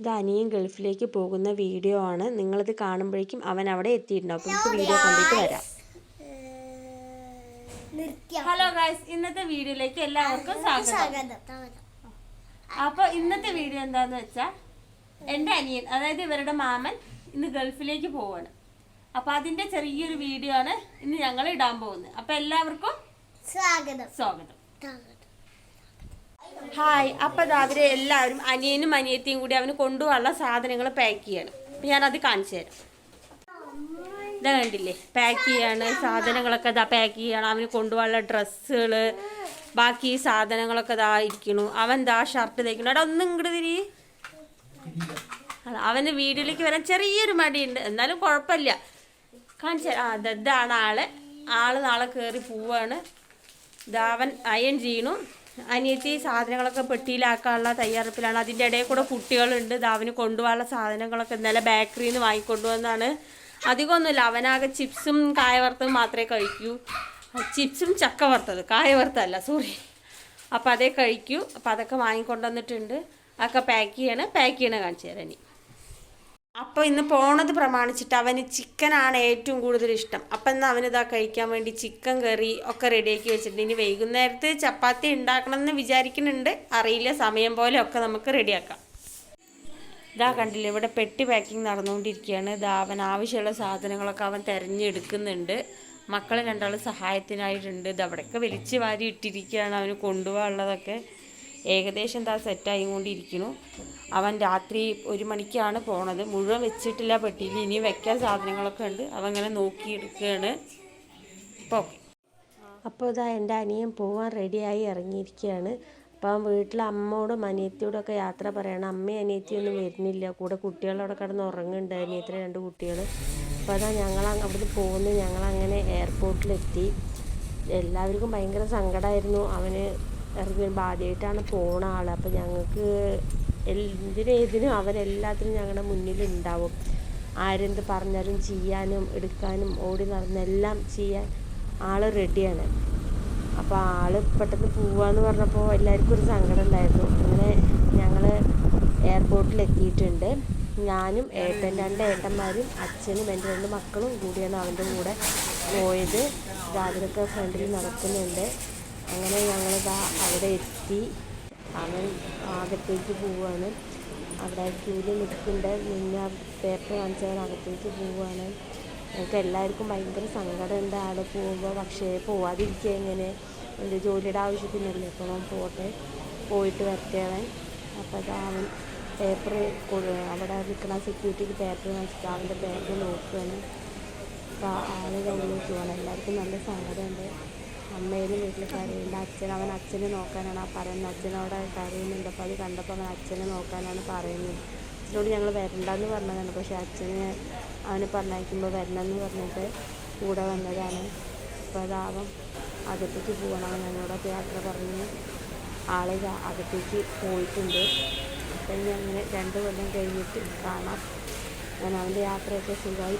ഇത് അനിയൻ ഗൾഫിലേക്ക് പോകുന്ന വീഡിയോ ആണ്. നിങ്ങളിത് കാണുമ്പോഴേക്കും അവൻ അവിടെ എത്തിയിട്ടുണ്ടാവും അപ്പോൾ നമുക്ക് വീഡിയോ കണ്ടിട്ട് വരാം. ഹലോ ഗായ്സ് ഇന്നത്തെ വീഡിയോയിലേക്ക് എല്ലാവർക്കും സ്വാഗതം. സ്വാഗതം. അപ്പൊ ഇന്നത്തെ വീഡിയോ എന്താന്ന് വെച്ചാ എന്റെ അനിയൻ അതായത് ഇവരുടെ മാമൻ ഇന്ന് ഗൾഫിലേക്ക് പോവാണ്. അപ്പൊ അതിന്റെ ചെറിയൊരു വീഡിയോ ആണ് ഇന്ന് ഞങ്ങൾ ഇടാൻ പോകുന്നത്. അപ്പൊ എല്ലാവർക്കും സ്വാഗതം. സ്വാഗതം. ഹായ്. അപ്പൊ അത് അവരെ എല്ലാവരും അനിയനും അനിയത്തിയും കൂടി അവന് കൊണ്ടുപോകാനുള്ള സാധനങ്ങൾ പാക്ക് ചെയ്യണം. ഞാൻ ഞാനത് കാണിച്ചു തരാം. ഇതാ കണ്ടില്ലേ? പാക്ക് ചെയ്യാണ്. സാധനങ്ങളൊക്കെ ഇതാ പാക്ക് ചെയ്യണം. അവന് കൊണ്ടുപോകാനുള്ള ഡ്രസ്സുകൾ ബാക്കി സാധനങ്ങളൊക്കെ ഇതാ ഇരിക്കണു. അവൻ ദാ ഷർട്ട് തയ്ക്കണം. അവിടെ ഒന്നും ഇങ്ങോട്ട് തിരി. അവന് വീഡിയോയിലേക്ക് വരാൻ ചെറിയൊരു മടിയുണ്ട്. എന്നാലും കുഴപ്പമില്ല. കാണിച്ചു. ആ ഇതാണ് ആൾ. ആൾ നാളെ കയറി പോവാണ്. ദാവൻ അയൺ ചെയ്യണു. അനിയത്തി സാധനങ്ങളൊക്കെ പെട്ടിയിലാക്കാനുള്ള തയ്യാറെടുപ്പിലാണ്. അതിന്റെ ഇടയിൽ കൂടെ കുട്ടികളുണ്ട്. ദാവിന് കൊണ്ടുപോകാനുള്ള സാധനങ്ങളൊക്കെ ഇന്നലെ ബേക്കറിയിൽ നിന്ന് വാങ്ങിക്കൊണ്ടുവന്നാണ്. അധികമൊന്നുമില്ല. അവനാകെ ചിപ്സും കായ വറുത്തതും മാത്രമേ കഴിക്കൂ. ചിപ്സും ചക്ക വറുത്തത് കായ വറുത്തല്ല സോറി. അപ്പോൾ അതേ കഴിക്കൂ. അപ്പോൾ അതൊക്കെ വാങ്ങിക്കൊണ്ടുവന്നിട്ടുണ്ട്. അതൊക്കെ പാക്ക് ചെയ്യണം. പാക്ക് ചെയ്യണം കാണിച്ചു തരാം ഇനി. അപ്പോൾ ഇന്ന് പോണത് പ്രമാണിച്ചിട്ട് അവന് ചിക്കനാണ് ഏറ്റവും കൂടുതൽ ഇഷ്ടം. അപ്പം എന്നാൽ അവനിതാ കഴിക്കാൻ വേണ്ടി ചിക്കൻ കറി ഒക്കെ റെഡിയാക്കി വെച്ചിട്ടുണ്ട്. ഇനി വൈകുന്നേരത്ത് ചപ്പാത്തി ഉണ്ടാക്കണം എന്ന് വിചാരിക്കുന്നുണ്ട്. അറിയില്ല സമയം പോലെ ഒക്കെ നമുക്ക് റെഡിയാക്കാം. ഇതാ കണ്ടില്ലേ ഇവിടെ പെട്ടി പാക്കിംഗ് നടന്നുകൊണ്ടിരിക്കുകയാണ്. ഇതാ അവൻ ആവശ്യമുള്ള സാധനങ്ങളൊക്കെ അവൻ തിരഞ്ഞെടുക്കുന്നുണ്ട്. മക്കളെ രണ്ടാൾ സഹായത്തിനായിട്ടുണ്ട്. ഇത് അവിടെയൊക്കെ വലിച്ചു വാരി ഇട്ടിരിക്കുകയാണ് അവന് കൊണ്ടുപോകാനുള്ളതൊക്കെ. ഏകദേശം താ സെറ്റായി കൊണ്ടിരിക്കുന്നു. അവൻ രാത്രി ഒരു മണിക്കാണ് പോണത്. മുഴുവൻ വെച്ചിട്ടില്ല പെട്ടിയിൽ. ഇനി വെക്കാൻ സാധനങ്ങളൊക്കെ ഉണ്ട്. അവൻ ഇങ്ങനെ നോക്കിയെടുക്കുകയാണ് ഇപ്പോൾ അപ്പോൾ ഇതാ എന്റെ അനിയൻ പോവാൻ റെഡിയായി ഇറങ്ങിയിരിക്കുകയാണ്. അപ്പം വീട്ടിൽ അമ്മയോടും അനിയത്തിയോടും ഒക്കെ യാത്ര പറയണം. അമ്മയും അനിയത്തിയൊന്നും വരുന്നില്ല. കൂടെ കുട്ടികളവിടെ കിടന്ന് ഉറങ്ങുന്നുണ്ട്. അനിയത്തിന് രണ്ട് കുട്ടികൾ അപ്പോൾ അതാ ഞങ്ങൾ അവിടുന്ന് പോകുന്നു. ഞങ്ങളങ്ങനെ എയർപോർട്ടിലെത്തി എല്ലാവർക്കും ഭയങ്കര സങ്കടമായിരുന്നു അവന് ഇറങ്ങി വരുമ്പോൾ ആദ്യമായിട്ടാണ് പോണ ആൾ അപ്പോൾ ഞങ്ങൾക്ക് എന്തിനേതിനും അവരെല്ലാത്തിനും ഞങ്ങളുടെ മുന്നിലുണ്ടാവും. ആരെന്ത് പറഞ്ഞാലും ചെയ്യാനും എടുക്കാനും ഓടി നടന്നെല്ലാം ചെയ്യാൻ ആൾ റെഡിയാണ്. അപ്പോൾ ആൾ പെട്ടെന്ന് പോവാന്ന് പറഞ്ഞപ്പോൾ എല്ലാവർക്കും ഒരു സങ്കടം ഉണ്ടായിരുന്നു. അങ്ങനെ ഞങ്ങൾ എയർപോർട്ടിൽ എത്തിയിട്ടുണ്ട്. ഞാനും ഏട്ടൻ രണ്ട് ഏട്ടന്മാരും അച്ഛനും എന്റെ രണ്ട് മക്കളും കൂടിയാണ് അവന്റെ കൂടെ പോയത്. രാവിലൊക്കെ ഫ്രണ്ടിൽ നടക്കുന്നുണ്ട്. അങ്ങനെ ഞങ്ങളിതാ അവിടെ എത്തി. അവൻ അകത്തേക്ക് പോവുകയാണ് അവിടെ ക്യൂവിൽ നിൽക്കുന്നുണ്ട്. നിന്ന പേപ്പർ കാണിച്ചവൻ അകത്തേക്ക് പോവുകയാണ് ഞങ്ങൾക്ക് എല്ലാവർക്കും ഭയങ്കര സങ്കടമുണ്ട്. അവിടെ പോകുമ്പോൾ പക്ഷേ പോവാതിരിക്കുക എങ്ങനെ? എന്റെ ജോലിയുടെ ആവശ്യത്തിനല്ലേ? അപ്പോൾ അവൻ പോട്ടെ. പോയിട്ട് വരട്ടെ അപ്പോൾ അത് അവൻ പേപ്പർ അവിടെ നിൽക്കുന്ന സെക്യൂരിറ്റിക്ക് പേപ്പർ കാണിച്ചിട്ട് അവന്റെ പേപ്പർ നോക്കുകയാണ്. അപ്പോൾ ആൾ പോകണം എല്ലാവർക്കും നല്ല സങ്കടമുണ്ട്. അമ്മയിലും വീട്ടിൽ കരയുണ്ട്. അച്ഛൻ അവൻ അച്ഛനെ നോക്കാനാണ് ആ പറയുന്നത്. അച്ഛനവിടെ കരയുന്നുണ്ട്. അപ്പോൾ അത് കണ്ടപ്പോൾ അവൻ അച്ഛനെ നോക്കാനാണ് പറയുന്നത്. അച്ഛനോട് ഞങ്ങൾ വരണ്ടെന്ന് പറഞ്ഞതാണ്. പക്ഷേ അച്ഛന് അവന് പറഞ്ഞയക്കുമ്പോൾ വരണമെന്ന് പറഞ്ഞിട്ട് കൂടെ വന്നതാണ്. അപ്പോൾ അതാവും അകത്തേക്ക് പോകണം ഞങ്ങളോടൊക്കെ യാത്ര പറഞ്ഞ് ആളെ അകത്തേക്ക് പോയിട്ടുണ്ട്. അപ്പം ഇനി അങ്ങനെ രണ്ട് കൊല്ലം കഴിഞ്ഞിട്ട് കാണാം. ഞാൻ അവന്റെ യാത്രയൊക്കെ സുഖമായി